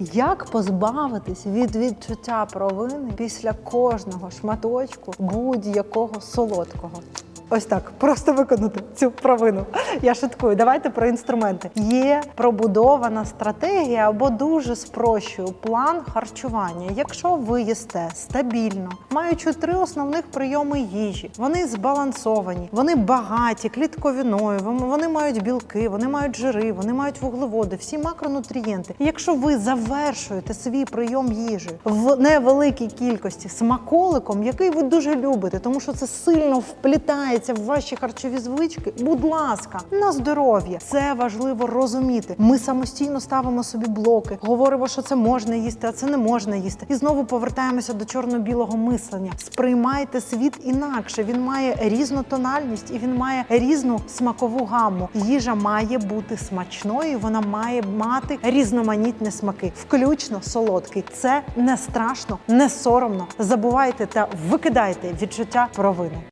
Як позбавитись від відчуття провини після кожного шматочку будь-якого солодкого? Ось так, просто виконати цю провину. Я шуткую. Давайте про інструменти. Є пробудована стратегія або дуже спрощую план харчування. Якщо ви їсте стабільно, маючи три основних прийоми їжі, вони збалансовані, вони багаті клітковіною, вони мають білки, вони мають жири, вони мають вуглеводи, всі макронутрієнти. Якщо ви завершуєте свій прийом їжі в невеликій кількості смаколиком, який ви дуже любите, тому що це сильно вплітається в ваші харчові звички. Будь ласка, на здоров'я. Це важливо розуміти. Ми самостійно ставимо собі блоки, говоримо, що це можна їсти, а це не можна їсти. І знову повертаємося до чорно-білого мислення. Сприймайте світ інакше. Він має різну тональність і він має різну смакову гамму. Їжа має бути смачною, вона має мати різноманітні смаки, включно солодкий. Це не страшно, не соромно. Забувайте та викидайте відчуття провини.